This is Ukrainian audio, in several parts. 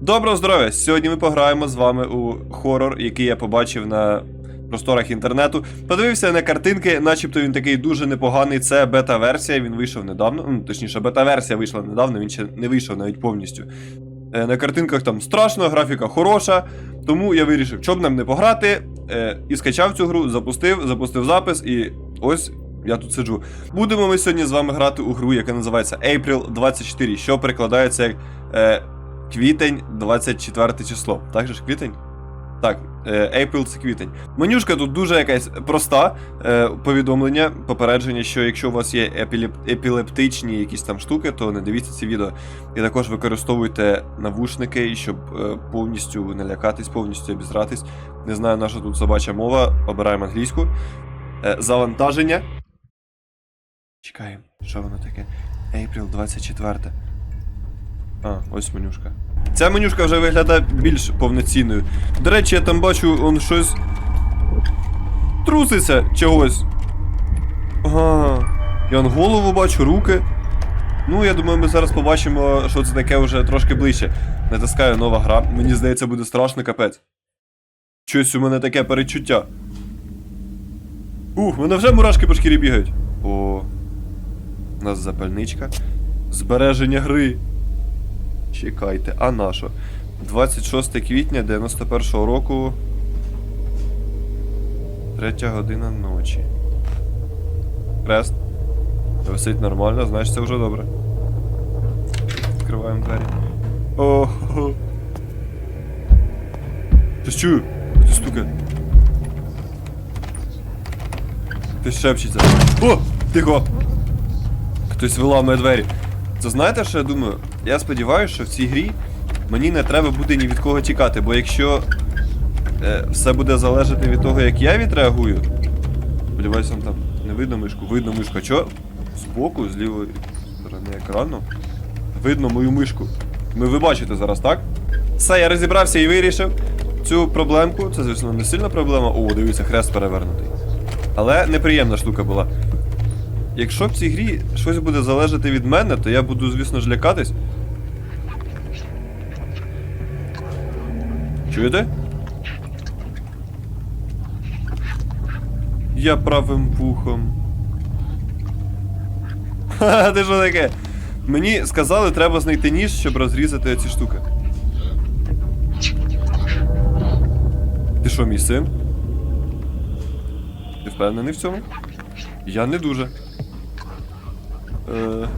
Доброго здоров'я! Сьогодні ми пограємо з вами у хорор, який я побачив на просторах інтернету. Подивився на картинки, начебто він такий дуже непоганий. Це бета-версія, він вийшов недавно. Ну, точніше, бета-версія вийшла недавно, він ще не вийшов навіть повністю. Е, На картинках там страшно, графіка хороша. Тому я вирішив, щоб нам не пограти. е, І скачав цю гру, запустив, запустив запис, і ось я тут сиджу. Будемо ми сьогодні з вами грати у гру, яка називається April 24, що перекладається як. Е, Квітень 24 число. Так же ж квітень? Так, е, April це квітень. Менюшка тут дуже якась проста. Е, повідомлення, попередження, що якщо у вас є епілеп- епілептичні якісь там штуки, то не дивіться ці відео. І також використовуйте навушники, щоб е, повністю не лякатись, повністю обізратись. Не знаю, наша тут собача мова. Обираємо англійську. Завантаження. Чекаємо, що воно таке? April 24. А, ось менюшка. Ця менюшка вже виглядає більш повноцінною. До речі, я там бачу, он щось. Труситься чогось. Ага. Я голову бачу, руки. Ну, я думаю, ми зараз побачимо, що це таке вже трошки ближче. Натискаю нова гра. Мені здається, буде страшно капець. Щось у мене таке перечуття. Ух, мене вже мурашки по шкірі бігають. О. У нас запальничка. Збереження гри. Чекайте, а на що? 26 квітня 91-го року. Третя година ночі. Крест. Висить нормально, значить це вже добре. Відкриваємо двері. О. Щось чую. Хтось стукає. Хтось шепчеться. О! Тихо! Хтось виламує двері. Це знаєте, що я думаю? Я сподіваюся, що в цій грі мені не треба буде ні від кого тікати, бо якщо е, все буде залежати від того, як я відреагую. Сподіваюся, там не видно мишку. Видно мишку. А чо? Збоку, з лівої сторони екрану. Видно мою мишку. Ми ви бачите зараз, так? Все, я розібрався і вирішив цю проблемку. Це, звісно, не сильна проблема. О, дивіться, хрест перевернутий. Але неприємна штука була. Якщо в цій грі щось буде залежати від мене, то я буду, звісно ж, лякатись. Чуєте? Я правим вухом. Ха, ти що таке? Мені сказали, треба знайти ніж, щоб розрізати ці штуки. Ти що, мій син? Ти впевнений в цьому? Я не дуже. Е...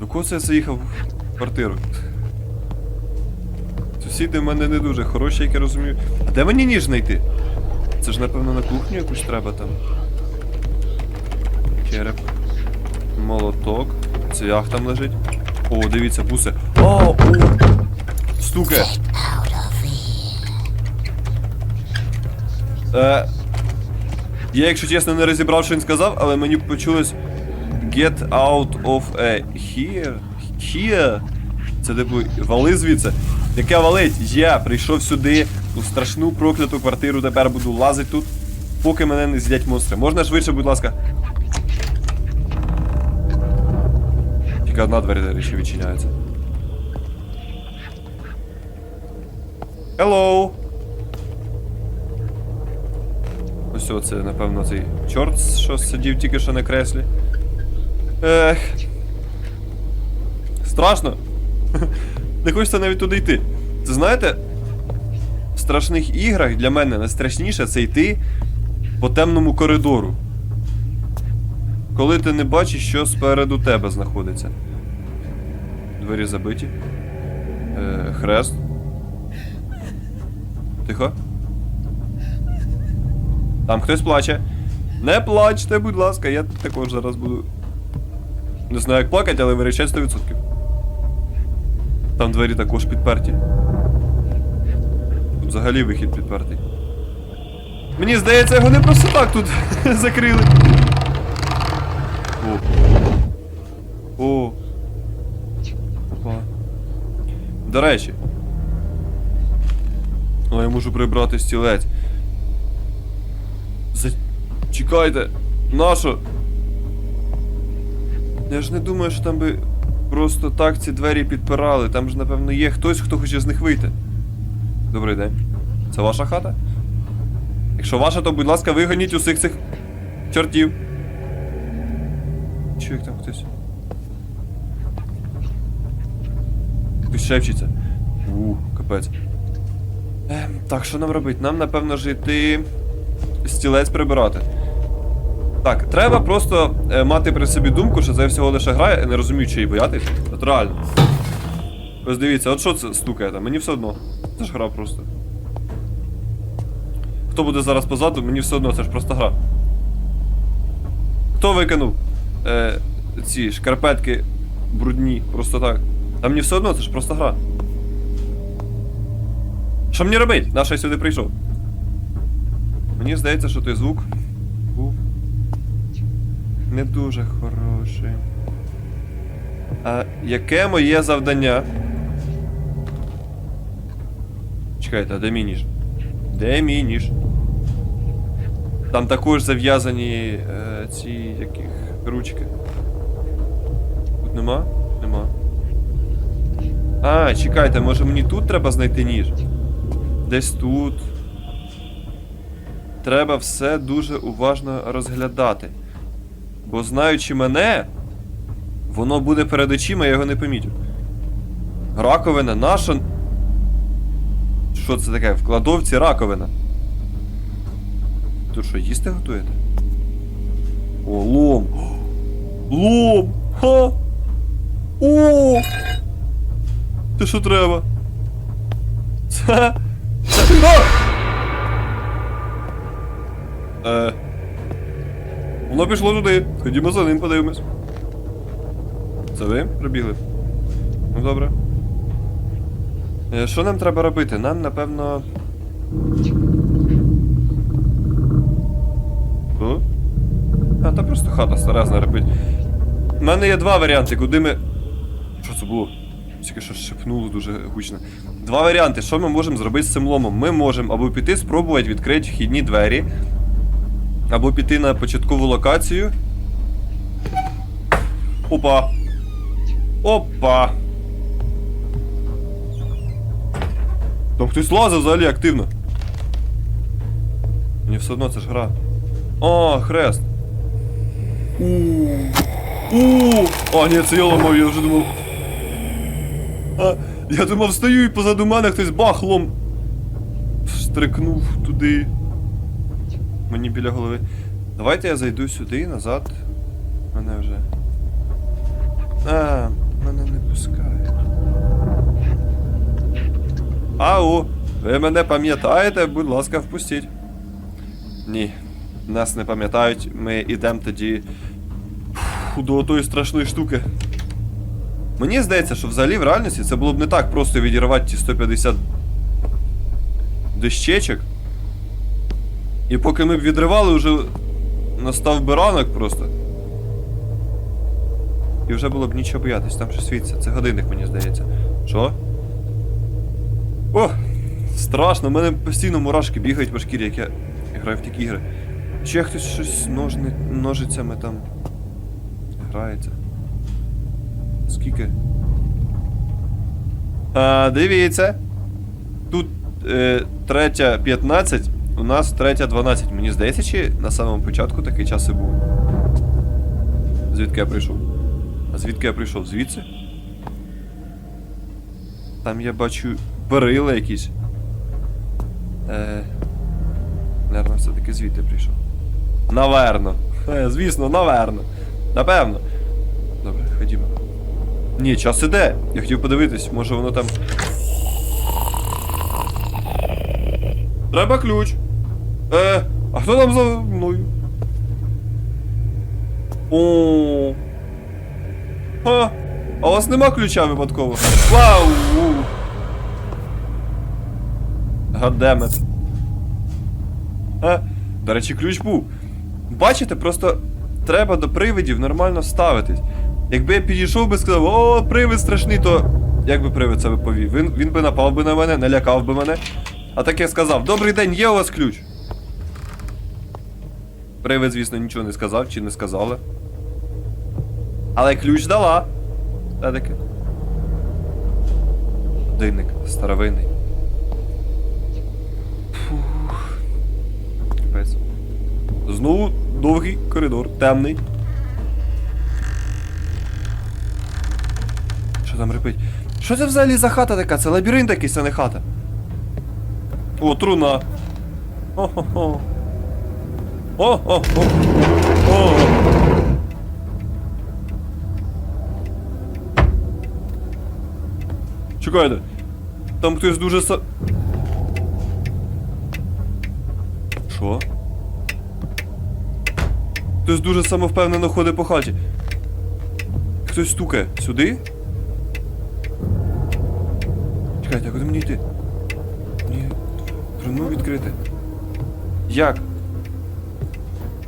До кого це я заїхав в квартиру? Сусіди в мене не дуже хороші, як я розумію. А де мені ніж знайти? Це ж, напевно, на кухню якусь треба там. Череп. Молоток. Цвях там лежить. О, дивіться, буси. О, о! Стукає. Е, я, якщо чесно, не розібрав, що він сказав, але мені почулось Get out of a here. Here. Це типу, вали звідси. Яке валить? Я прийшов сюди, у страшну прокляту квартиру, тепер буду лазити тут, поки мене не з'їдять монстри. Можна швидше, будь ласка. Тільки одна двері ще відчиняється. Hello! Ось оце, напевно, цей чорт, що сидів тільки що на креслі. Ех. Страшно. Не хочеться навіть туди йти. Це знаєте, в страшних іграх для мене найстрашніше це йти по темному коридору. Коли ти не бачиш, що спереду тебе знаходиться. Двері забиті. Е, хрест. Тихо. Там хтось плаче. Не плачте, будь ласка, я також зараз буду. Не знаю, як плакати, але вирішать 100%. Там двері також підперті. Тут взагалі вихід підпертий. Мені здається, його не просто так тут закрили. О. О. Опа. До речі. О, я можу прибрати стілець. За... Чекайте. Нащо? Я ж не думаю, що там би просто так ці двері підпирали. Там ж, напевно, є хтось, хто хоче з них вийти. Добрий день. Це ваша хата? Якщо ваша, то, будь ласка, вигоніть усіх цих чортів. Як там хтось. Хтось шепчеться. У, капець. Ем, так, що нам робити? Нам, напевно, ж йти стілець прибирати. Так, треба просто е, мати при собі думку, що це всього лише гра, я не розумію, чи її боятись. От реально. Ось дивіться, от що це стукає там? Мені все одно. Це ж гра просто. Хто буде зараз позаду, мені все одно, це ж просто гра. Хто викинув е, ці шкарпетки брудні, просто так. А мені все одно, це ж просто гра. Що мені робити? Наша я сюди прийшов. Мені здається, що той звук не дуже хороший. А яке моє завдання? Чекайте, а де мій? Де мій? Там також зав'язані е, ці яких ручки. Тут нема? Нема. А, чекайте, може мені тут треба знайти ніж? Десь тут. Треба все дуже уважно розглядати. Бо знаючи мене, воно буде перед очима, я його не помітю. Раковина наша. Що це таке? В кладовці раковина. Тут що, їсти готуєте? О, лом! Лом! Ха! О! Це що треба? Це. Це. Е. Воно пішло туди. Ходімо за ним, подивимось. Це ви прибігли? Ну добре. Е, Що нам треба робити? Нам, напевно. О? А, та просто хата старезна робить. У мене є два варіанти, куди ми. Що це було? Тільки що шепнуло дуже гучно. Два варіанти, що ми можемо зробити з цим ломом? Ми можемо або піти спробувати відкрити вхідні двері, або піти на початкову локацію. Опа. Опа. Там хтось лазив взагалі активно. Мені все одно це ж гра. О, хрест. У. У. А, ні, це я ламав, я вже думав. А, я думав, стою і позаду мене хтось бахлом. Штрикнув туди. Мені біля голови. Давайте я зайду сюди, назад. Мене вже. А, мене не пускають. Ау, ви мене пам'ятаєте? Будь ласка, впустіть. Ні, нас не пам'ятають, ми йдемо тоді фу, до тої страшної штуки. Мені здається, що взагалі в реальності це було б не так просто відірвати ті 150 дощечок. І поки ми б відривали, вже настав би ранок просто. І вже було б нічого боятись, там щось світиться. Це годинник, мені здається. Що? О! Страшно, в мене постійно мурашки бігають по шкірі, як я граю в такі ігри. Чи хтось щось ножни... ножицями там грається. Скільки? А, дивіться. Тут е, третя 15, у нас третя 12. Мені здається, чи на самому початку такий час і був. Звідки я прийшов? А звідки я прийшов? Звідси? Там я бачу перила якісь. Е. Наверно, все-таки звідти прийшов. Наверно. Е, звісно, наверно. Напевно. Добре, ходімо. Ні, час іде. Я хотів подивитись, може воно там. Треба ключ. Е, а хто там за мною? О. Ха. А у вас нема ключа випадково? Вау! Гадемет. А, до речі, ключ був. Бачите, просто треба до привидів нормально ставитись. Якби я підійшов би сказав, о, привид страшний, то як би привид себе повів? Він, він би напав би на мене, налякав би мене. А так я сказав, добрий день, є у вас ключ. Привид, звісно, нічого не сказав чи не сказали. Але ключ дала. Все-таки. Годинник старовинний. Фух. Капець. Знову довгий коридор, темний. Що там репить? Що це взагалі за хата така? Це лабіринт якийсь, а не хата. О, труна. О-хо-хо. О-хо-хо. О. Чекайте. Там хтось дуже са. Що? Хтось дуже самовпевнено ходить по хаті. Хтось стукає. Сюди? Чекайте, а куди мені йти? Ні. Труну відкрити. Як?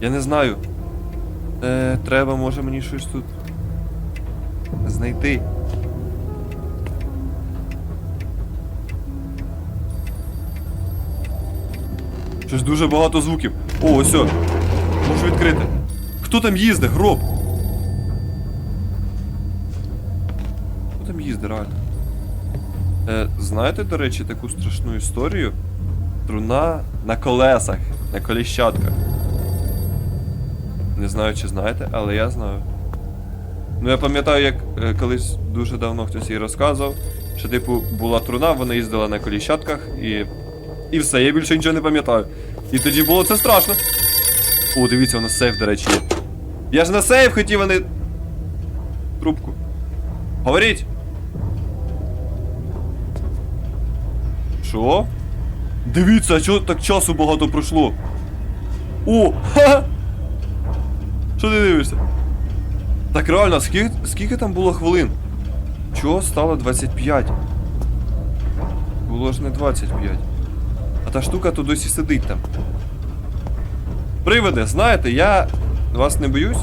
Я не знаю. Е, треба, може мені щось тут знайти. Щось дуже багато звуків. О, ось. Можу відкрити. Хто там їздить? Гроб. Хто там їздить, реально? Е, знаєте, до речі, таку страшну історію? Труна на колесах, на коліщатках. Не знаю, чи знаєте, але я знаю. Ну, я пам'ятаю, як е, колись дуже давно хтось їй розказував, що, типу, була труна, вона їздила на коліщатках і. І все, я більше нічого не пам'ятаю. І тоді було це страшно. О, дивіться, у нас сейф, до речі. Я ж на сейф хотів, а не. Трубку. Говоріть! Що? Дивіться, а чого так часу багато пройшло? О! Ха! Що ти дивишся? Так реально, скільки, скільки там було хвилин? Чого стало 25? Було ж не 25. А та штука то досі сидить там. Привиде, знаєте, я вас не боюсь.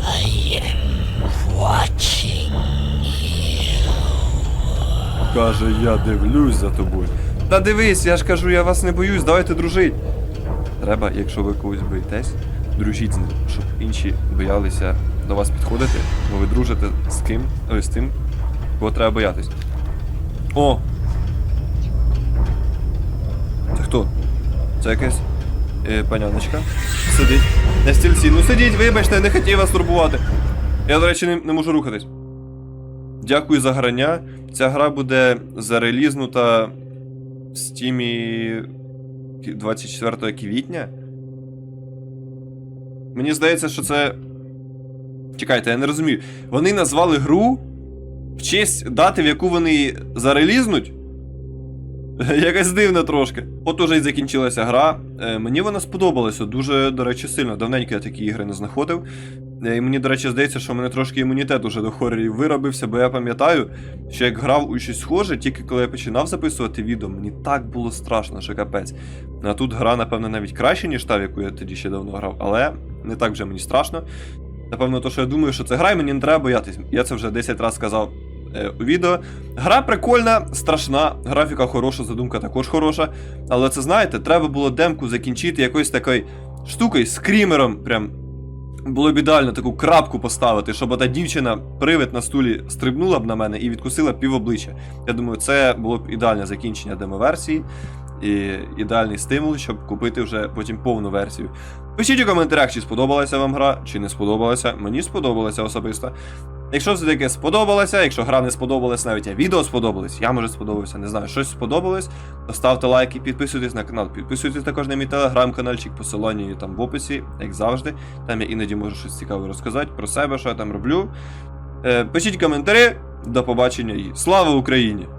Каже, я дивлюсь за тобою. Та дивись, я ж кажу, я вас не боюсь, давайте дружить. Треба, якщо ви когось боїтесь, дружіть з ним, інші боялися до вас підходити, бо ви дружите з ким, ой, з тим, кого треба боятись. О! Це хто? Це якась е, паняночка. Сидить. На стільці. Ну сидіть, вибачте, не хотів вас турбувати. Я, до речі, не, не можу рухатись. Дякую за грання. Ця гра буде зарелізнута в стімі 24 квітня. Мені здається, що це. Чекайте, я не розумію. Вони назвали гру в честь дати, в яку вони зарелізнуть. Якась дивна трошки. От уже і закінчилася гра. Е, мені вона сподобалася дуже, до речі, сильно. Давненько я такі ігри не знаходив. Е, І мені, до речі, здається, що в мене трошки імунітет уже до хорорів виробився, бо я пам'ятаю, що як грав у щось схоже, тільки коли я починав записувати відео, мені так було страшно, що капець. А тут гра, напевно, навіть краще, ніж та, в яку я тоді ще давно грав, але не так вже мені страшно. Напевно, то, що я думаю, що це гра, і мені не треба боятись. Я це вже 10 разів сказав е, у відео. Гра прикольна, страшна, графіка хороша, задумка також хороша. Але це знаєте, треба було демку закінчити якоюсь такою штукою, скрімером. Прям було б ідеально таку крапку поставити, щоб та дівчина привид на стулі стрибнула б на мене і відкусила пів обличчя. Я думаю, це було б ідеальне закінчення демоверсії. І ідеальний стимул, щоб купити вже потім повну версію. Пишіть у коментарях, чи сподобалася вам гра, чи не сподобалася. Мені сподобалася особисто. Якщо все таки сподобалося, якщо гра не сподобалась, навіть відео сподобалось, я може сподобався, не знаю, щось сподобалось, то ставте лайки, підписуйтесь на канал, підписуйтесь також на мій телеграм-канальчик, посилання там в описі, як завжди. Там я іноді можу щось цікаве розказати про себе, що я там роблю. Е, пишіть коментарі, до побачення і слава Україні!